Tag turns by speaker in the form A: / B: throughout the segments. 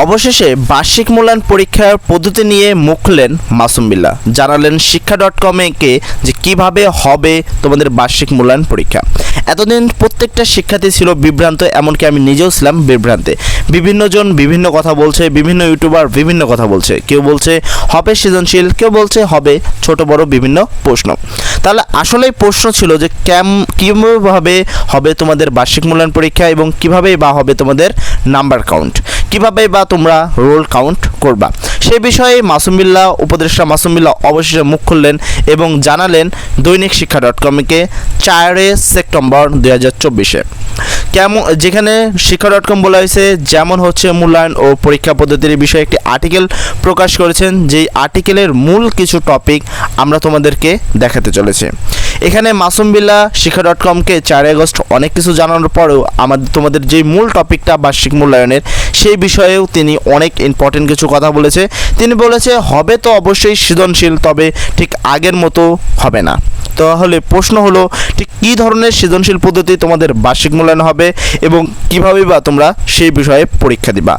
A: অবশেষে বার্ষিক মূল্যায়ন পরীক্ষার পদ্ধতি নিয়ে মুখ খুললেন মাসুম বিল্লাহ জানালেন শিক্ষা ডট কমেকে যে কীভাবে হবে তোমাদের বার্ষিক মূল্যায়ন পরীক্ষা। এতদিন প্রত্যেকটা শিক্ষার্থী ছিল বিভ্রান্ত, এমনকি আমি নিজেও ছিলাম বিভ্রান্তে। বিভিন্নজন বিভিন্ন কথা বলছে, বিভিন্ন ইউটিউবার বিভিন্ন কথা বলছে। কেউ বলছে, হবে সৃজনশীল কেউ বলছে, হবে ছোট, বড় বিভিন্ন প্রশ্ন। তাহলে আসলেই প্রশ্ন ছিল যে ক্যাম, কীভাবে হবে তোমাদের বার্ষিক মূল্যায়ন পরীক্ষা এবং কীভাবে বা হবে তোমাদের নাম্বার কাউন্ট। কীভাবে বা তোমরা রোল কাউন্ট করবা? সেই বিষয়ে মাসুমিল্লা উপদেষ্টা মাসুমিল্লা অবশেষে মুখ খুললেন এবং জানালেন দৈনিক শিক্ষা ডট কমকে চারে সেপ্টেম্বর দুই হাজার চব্বিশে। কেমন, যেখানে শিক্ষা ডট কম বলা হয়েছে, যেমন হচ্ছে মূল্যায়ন ও পরীক্ষা পদ্ধতির বিষয়ে একটি আর্টিকেল প্রকাশ করেছেন, যেই আর্টিকেলের মূল কিছু টপিক আমরা তোমাদেরকে দেখাতে চলেছে। এখানে মাসুম বিল্লা শিক্ষা ডট কমকে চার আগস্ট অনেক কিছু জানানোর পরেও আমাদের, তোমাদের যে মূল টপিকটা বার্ষিক মূল্যায়নের, সেই বিষয়েও তিনি অনেক ইম্পর্টেন্ট কিছু কথা বলেছে। তিনি বলেছে, হবে তো অবশ্যই সৃজনশীল, তবে ঠিক আগের মতো হবে না। তাহলে প্রশ্ন হলো, ঠিক কী ধরনের সৃজনশীল পদ্ধতি তোমাদের বার্ষিক মূল্যায়ন হবে এবং কীভাবে বা তোমরা সেই বিষয়ে পরীক্ষা দিবা?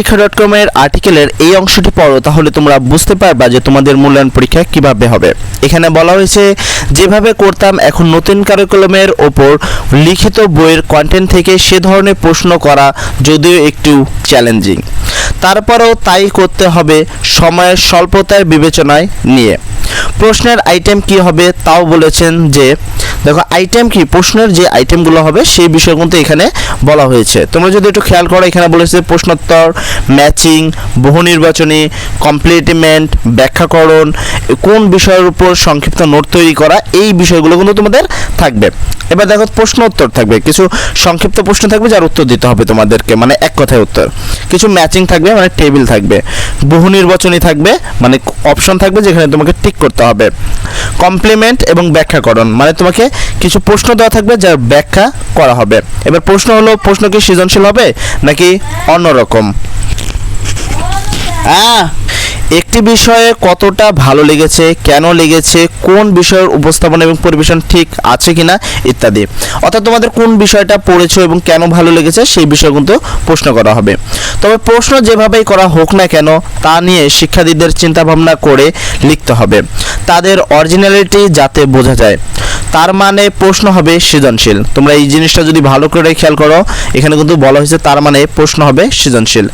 A: শিক্ষা ডট কমের আর্টিকেলের এই অংশটি পড়ো, তাহলে তোমরা বুঝতে পারবা যে তোমাদের মূল্যায়ন পরীক্ষা কীভাবে হবে। এখানে বলা হয়েছে, যেভাবে করতাম, এখন নতুন কারিকুলামের ওপর লিখিত বইয়ের কন্টেন্ট থেকে সে ধরনের প্রশ্ন করা যদিও একটু চ্যালেঞ্জিং তারপরেও তাই করতে হবে সময়ের স্বল্পতার বিবেচনায় নিয়ে। প্রশ্নের আইটেম কি হবে? তাও বলেছেন যে দেখো আইটেম কি? প্রশ্নের যে আইটেমগুলো হবে, সেই বিষয় কিন্তু এখানে বলা হয়েছে। তোমরা যদি একটু খেয়াল করো, এখানে বলেছে প্রশ্নোত্তর ম্যাচিং বহু নির্বাচনী কমপ্লিটমেন্ট ব্যাখ্যাকরণ, কোন বিষয়ের উপর সংক্ষিপ্ত নোট তৈরি করা, এই বিষয়গুলো কিন্তু তোমাদের থাকবে। এবার দেখো প্রশ্ন উত্তর থাকবে। কিছু সংক্ষিপ্ত প্রশ্ন থাকবে, যার উত্তর দিতে হবে তোমাদেরকে মানে এক কথায় উত্তর। কিছু ম্যাচিং থাকবে মানে টেবিল থাকবে। বহু নির্বাচনী থাকবে মানে অপশন থাকবে, যেখানে তোমাকে টিক করতে হবে। কমপ্লিমেন্ট এবং ব্যাখ্যাকরণ মানে তোমাকে কিছু প্রশ্ন দেওয়া থাকবে যার ব্যাখ্যা করা হবে। এবার প্রশ্ন হলো, প্রশ্ন কি সৃজনশীল হবে নাকি অন্যরকম? হ্যাঁ একটি বিষয়ে কতটা ভালো লেগেছে, কেন লেগেছে, কোন বিষয়ের উপস্থাপন এবং পরিবেশন ঠিক আছে কিনা ইত্যাদি। অর্থাৎ তোমাদের কোন বিষয়টা পড়েছো এবং কেন ভালো লেগেছে সেই বিষয় কিন্তু প্রশ্ন করা হবে। তবে প্রশ্ন যেভাবেই করা হোক না কেন, তা নিয়ে শিক্ষার্থীদের চিন্তাভাবনা করে লিখতে হবে। তাদের অরিজিনালিটি যাতে বোঝা যায়। তার মানে প্রশ্ন হবে সৃজনশীল। তোমরা এই জিনিসটা যদি ভালো করে খেয়াল করো, এখানে কিন্তু বলা হয়েছে তার মানে প্রশ্ন হবে সৃজনশীল।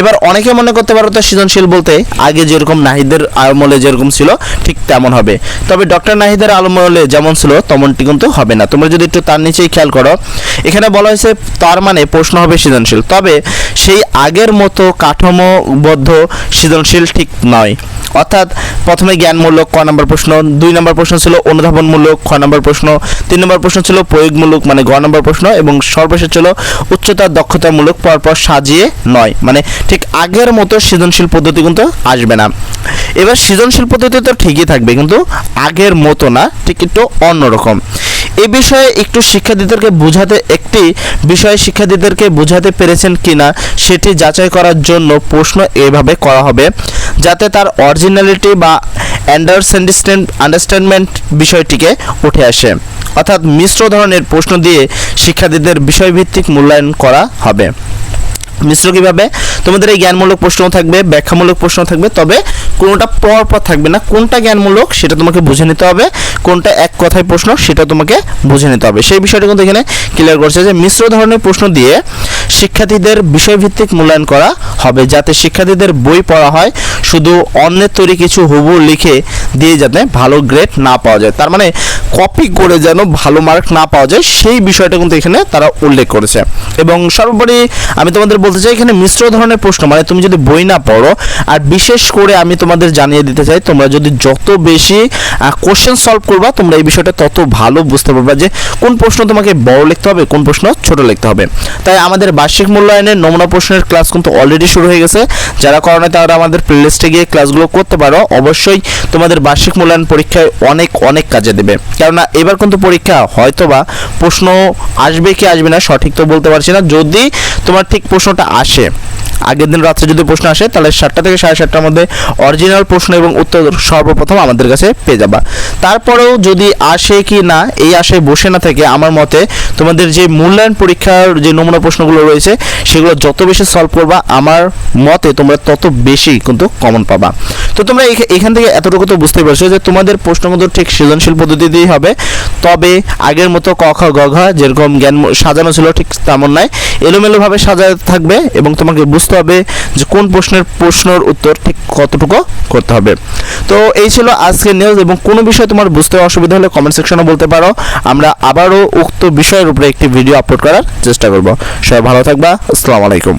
A: এবার অনেকে মনে করতে পারো তো সৃজনশীল বলতে আগে যেরকম নাহিদের আলমলে যেরকম ছিল, ঠিক তেমন হবে। তবে ডক্টর নাহিদের আলমলে যেমন ছিল, তেমনটি কিন্তু হবে না। তোমরা যদি একটু তার নিচেই খেয়াল করো এখানে বলা হয়েছে, তার মানে প্রশ্ন হবে সৃজনশীল। তবে সেই আগের মতো কাঠামোবদ্ধ সৃজনশীল ঠিক নয়। অর্থাৎ প্রথমে জ্ঞানমূলক ক নম্বর প্রশ্ন, দুই নম্বর প্রশ্ন ছিল অনুধাবনমূলক, খ নম্বর প্রশ্ন, তিন নম্বর প্রশ্ন ছিল প্রয়োগমূলক মানে গ নম্বর প্রশ্ন, এবং সর্বশেষ ছিল উচ্চতার দক্ষতামূলক, পরপর সাজিয়ে নয়। মানে ঠিক আগের মতো সৃজনশীল পদ্ধতি কিন্তু আসবে না। এবার সৃজনশীল পদ্ধতি তো ঠিকই থাকবে, কিন্তু আগের মতো না, ঠিক একটু অন্যরকম। এই বিষয়ে একটু শিক্ষার্থীদেরকে বোঝাতে, একটি বিষয়ে শিক্ষার্থীদেরকে বোঝাতে পেরেছেন কিনা, সেটি যাচাই করার জন্য প্রশ্ন এভাবে করা হবে। যাতে তার অরিজিনালিটি বা আন্ডারস্ট্যান্ড আন্ডারস্ট্যান্ডমেন্ট বিষয়টিকে উঠে আসে। অর্থাৎ মিশ্র ধরনের প্রশ্ন দিয়ে শিক্ষার্থীদের বিষয়ভিত্তিক মূল্যায়ন করা হবে। মিশ্র কীভাবে? তোমাদের এই জ্ঞানমূলক প্রশ্নও থাকবে, ব্যাখ্যামূলক প্রশ্ন থাকবে, তবে কোনোটা পর পর থাকবে না। কোনটা জ্ঞানমূলক সেটা তোমাকে বুঝে নিতে হবে, কোনটা এক কথায় প্রশ্ন সেটা তোমাকে বুঝে নিতে হবে। সেই বিষয়টা কিন্তু এখানে ক্লিয়ার করছে যে মিশ্র ধরনের প্রশ্ন দিয়ে শিক্ষার্থীদের বিষয়ভিত্তিক মূল্যায়ন করা হবে যাতে শিক্ষার্থীদের বই পড়া হয়, শুধু অন্যের তৈরি কিছু হুবু লিখে দিয়ে যাতে ভালো গ্রেড না পাওয়া যায়। তার মানে কপি করে যেন ভালো মার্ক না পাওয়া যায়, সেই বিষয়টা কিন্তু এখানে তারা উল্লেখ করেছে। এবং সর্বোপরি আমি তোমাদের বলতে চাই, এখানে মিশ্র ধরনের প্রশ্ন মানে তুমি যদি বই না পড়ো, আর বিশেষ করে আমি তোমাদের জানিয়ে দিতে চাই, তোমরা যদি যত বেশি কোশ্চেন সলভ করবা, তোমরা এই বিষয়টা তত ভালো বুঝতে পারবা যে কোন প্রশ্ন তোমাকে বড় লিখতে হবে, কোন প্রশ্ন ছোট লিখতে হবে। তাই আমাদের বার্ষিক মূল্যায়নের নমুনা প্রশ্নের ক্লাস কিন্তু অলরেডি শুরু হয়ে গেছে। যারা করোনা তারা আমাদের প্লেলিস্টে গিয়ে ক্লাসগুলো করতে পারো। অবশ্যই তোমাদের বার্ষিক মূল্যায়ন পরীক্ষায় অনেক অনেক কাজে দেবে। কেননা এবার কিন্তু পরীক্ষা, হয়তোবা প্রশ্ন আসবে কি আসবে না সঠিক তো বলতে পারছি না। যদি তোমার ঠিক প্রশ্নটা আসে, আগের দিন রাত্রে যদি প্রশ্ন আসে, তাহলে সাতটা থেকে সাড়ে সাতটার মধ্যে অরিজিনাল প্রশ্ন এবং উত্তর সর্বপ্রথম আমাদের কাছে পেয়ে যাবা। তারপরেও যদি আসে কি না, এই আশায় বসে না থেকে, আমার মতে তোমাদের যে মূল্যায়ন পরীক্ষার যে নমুনা প্রশ্নগুলো রয়েছে রয়েছে সেগুলো যত বেশি সলভ করবা আমার মতে তোমরা তত বেশি কিন্তু কমন পাবা। তো তোমরা এখা- এখান থেকে এতটুকু তো বুঝতে পারছ যে তোমাদের প্রশ্ন কিন্তু ঠিক সৃজনশীল পদ্ধতি দিয়েই হবে। তবে আগের মতো ক খ গ ঘ যেরকম জ্ঞান সাজানো ছিল ঠিক তেমন নয়। এলোমেলোভাবে সাজাতে থাকবে এবং তোমাকে বুঝতে হবে যে কোন প্রশ্নের প্রশ্নের উত্তর ঠিক কতটুকু করতে হবে। তো এই ছিল আজকের নিউজ এবং কোনো বিষয় তোমার বুঝতে অসুবিধা হলে কমেন্ট সেকশনে বলতে পারো। আমরা আবারও উক্ত বিষয়ের উপরে একটি ভিডিও আপলোড করার চেষ্টা করব। সবাই ভালো থাকবা। আসসালামু আলাইকুম।